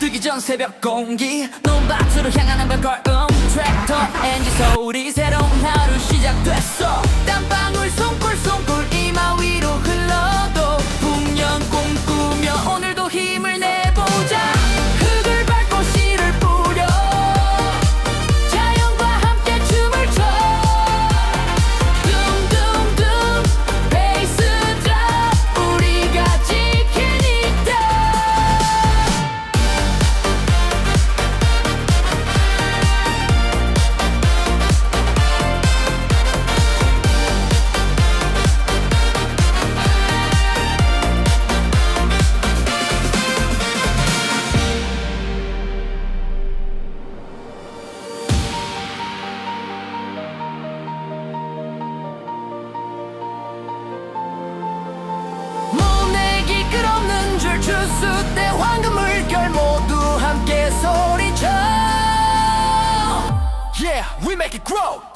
뜨기 전 새벽 공기. 논밭으로 향하는 발걸음. 추수 때 황금 물결 모두 함께 소리쳐 Yeah, we make it grow!